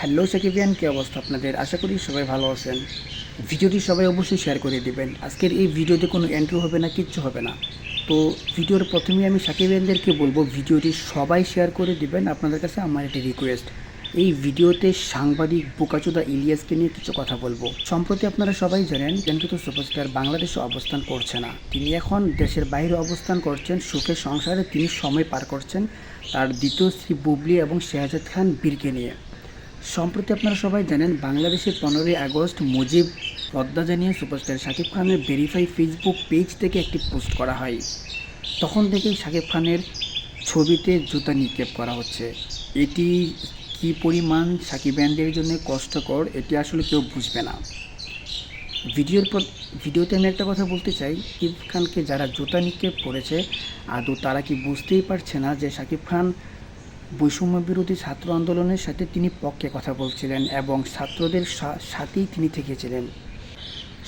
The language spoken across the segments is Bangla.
হ্যালো সাকিবিয়ান, কী অবস্থা আপনাদের? আশা করি সবাই ভালো আছেন। ভিডিওটি সবাই অবশ্যই শেয়ার করে দিবেন। আজকের এই ভিডিওতে কোনো এন্ট্রি হবে না, কিচ্ছু হবে না। তো ভিডিওর প্রথমেই আমি সাকিবিয়ানদেরকে বলব, ভিডিওটি সবাই শেয়ার করে দিবেন আপনাদের কাছে আমার একটি রিকোয়েস্ট এই ভিডিওতে সাংবাদিক বোকাচোদা ইলিয়াসকে নিয়ে কিছু কথা বলব। সম্প্রতি আপনারা সবাই জানেন, জ্ঞানকৃত সুপারস্টার বাংলাদেশে অবস্থান করছে না। তিনি এখন দেশের বাইরে অবস্থান করছেন সুখের সংসারে তিনি সময় পার করছেন তার দ্বিতীয় স্ত্রী বুবলি এবং শেহজাদ খান বীরকে নিয়ে। সম্প্রতি আপনারা সবাই জানেন, বাংলাদেশে পনেরোই আগস্ট মুজিব পদ্মা জানিয়ে সুপারস্টার শাকিব খানের ভেরিফাই ফেসবুক পেজ থেকে একটি পোস্ট করা হয়। তখন থেকেই শাকিব খানের ছবিতে জুতা নিক্ষেপ করা হচ্ছে। এটি কি পরিমাণ সাকিব্যানদের জন্য কষ্টকর, এটি আসলে কেউ বুঝবে না। ভিডিওর পর ভিডিওতে আমি একটা কথা বলতে চাই, শাকিব খানকে যারা জুতা নিক্ষেপ করেছে, আদৌ তারা কি বুঝতেই পারছে না যে শাকিব খান বৈষম্য বিরোধী ছাত্র আন্দোলনের সাথে তিনি পক্ষে কথা বলছিলেন এবং ছাত্রদের সাথেই তিনি থেকেছিলেন।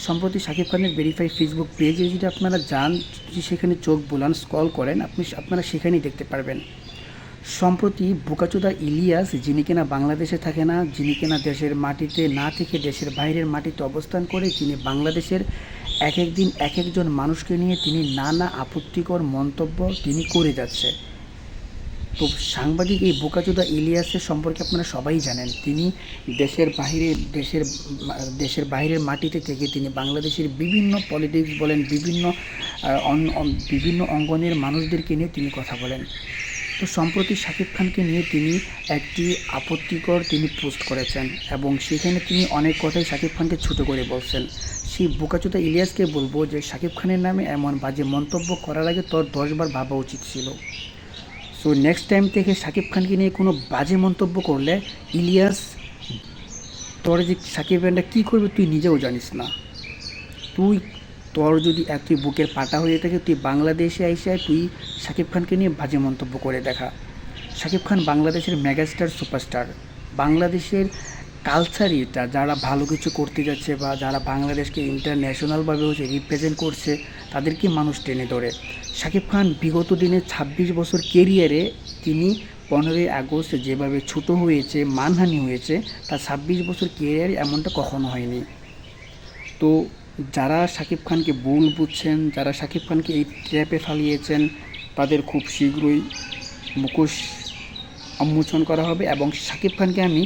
সম্প্রতি শাকিব খানের ভেরিফাই ফেসবুক পেজে যদি আপনারা যান, যদি সেখানে চোখ বোলান স্ক্রল করেন, আপনি আপনারা সেখানেই দেখতে পারবেন। সম্প্রতি বোকাচোদা ইলিয়াস, যিনি কিনা বাংলাদেশে থাকে না, যিনি কিনা দেশের মাটিতে না থেকে দেশের বাইরের মাটিতে অবস্থান করে, যিনি বাংলাদেশের এক এক দিন এক একজন মানুষকে নিয়ে তিনি নানা আপত্তিকর মন্তব্য তিনি করে যাচ্ছে। তো সাংবাদিক এই বোকাচোদা ইলিয়াসের সম্পর্কে আপনারা সবাই জানেন। তিনি দেশের বাইরে দেশের দেশের বাইরের মাটিতে থেকে তিনি বাংলাদেশের বিভিন্ন পলিটিক্স বলেন, বিভিন্ন বিভিন্ন অঙ্গনের মানুষদেরকে নিয়ে তিনি কথা বলেন। তো সম্প্রতি শাকিব খানকে নিয়ে তিনি একটি আপত্তিকর তিনি পোস্ট করেছেন এবং সেখানে তিনি অনেক কথাই শাকিব খানকে ছোটো করে বলছেন। সেই বোকাচোদা ইলিয়াসকে বলব যে, শাকিব খানের নামে এমন বাজে মন্তব্য করার আগে তোর দশবার ভাবা উচিত ছিল। সো নেক্সট টাইম থেকে সাকিব খানকে নিয়ে কোনো বাজে মন্তব্য করলে ইলিয়াস তোর যে সাকিব খানটা কী করবে তুই নিজেও জানিস না। তুই, তোর যদি এক তুই বুকের পাটা হয়ে থাকে, তুই বাংলাদেশে এসে তুই সাকিব খানকে নিয়ে বাজে মন্তব্য করে দেখা। সাকিব খান বাংলাদেশের মেগাস্টার, সুপারস্টার। বাংলাদেশের কালচারই এটা। যারা ভালো কিছু করতে যাচ্ছে বা যারা বাংলাদেশকে ইন্টারন্যাশনালভাবে হচ্ছে রিপ্রেজেন্ট করছে তাদেরকে মানুষ টেনে ধরে? শাকিব খান বিগত দিনে ছাব্বিশ বছর কেরিয়ারে তিনি পনেরোই আগস্ট যেভাবে ছোট হয়েছে, মানহানি হয়েছে, তার ছাব্বিশ বছর কেরিয়ারে এমনটা কখনো হয়নি। তো যারা শাকিব খানকে ভুল বুঝছেন, যারা শাকিব খানকে এই ট্র্যাপে ফালিয়েছেন, তাদের খুব শীঘ্রই মুখোশ উন্মোচন করা হবে এবং শাকিব খানকে আমি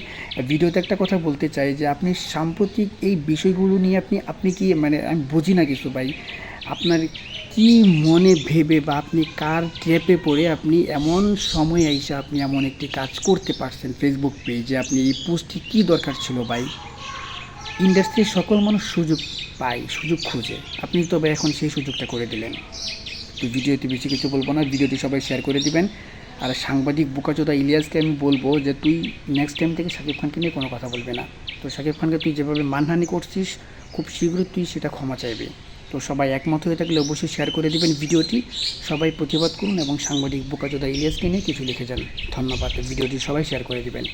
ভিডিওতে একটা কথা বলতে চাই যে আপনি সাম্প্রতিক এই বিষয়গুলো নিয়ে আপনি আপনি কি মানে আমি বুঝি না কিছু ভাই, আপনার কি মনে ভেবে বা আপনি কার ট্র্যাপে পড়ে আপনি এমন সময় এসে আপনি এমন একটি কাজ করতে পারছেন ফেসবুক পেজে আপনি এই পোস্টটি কী দরকার ছিল ভাই? ইন্ডাস্ট্রির সকল মানুষ সুযোগ পায়, সুযোগ খুঁজে। আপনি তবে এখন সেই সুযোগটা করে দিলেন। তো ভিডিওতে বেশি কিছু বলব না, ভিডিওটি সবাই শেয়ার করে দিবেন। আর সাংবাদিক বুকাচোদা ইলিয়াসকে আমি বলব যে তুই নেক্সট টাইম থেকে শাকিব খানকে নিয়ে কোনো কথা বলবে না। তো শাকিব খানকে তুই যেভাবে মানহানি করছিস, খুব শীঘ্রই তুই সেটা ক্ষমা চাইবি। তো সবাই একমত হয়ে থাকলে অবশ্যই শেয়ার করে দেবেন ভিডিওটি। সবাই প্রতিবাদ করুন এবং সাংবাদিক বোকাচোদা ইলিয়াসকে নিয়ে কিছু লিখে যান। ধন্যবাদ। ভিডিওটি সবাই শেয়ার করে দিবেন।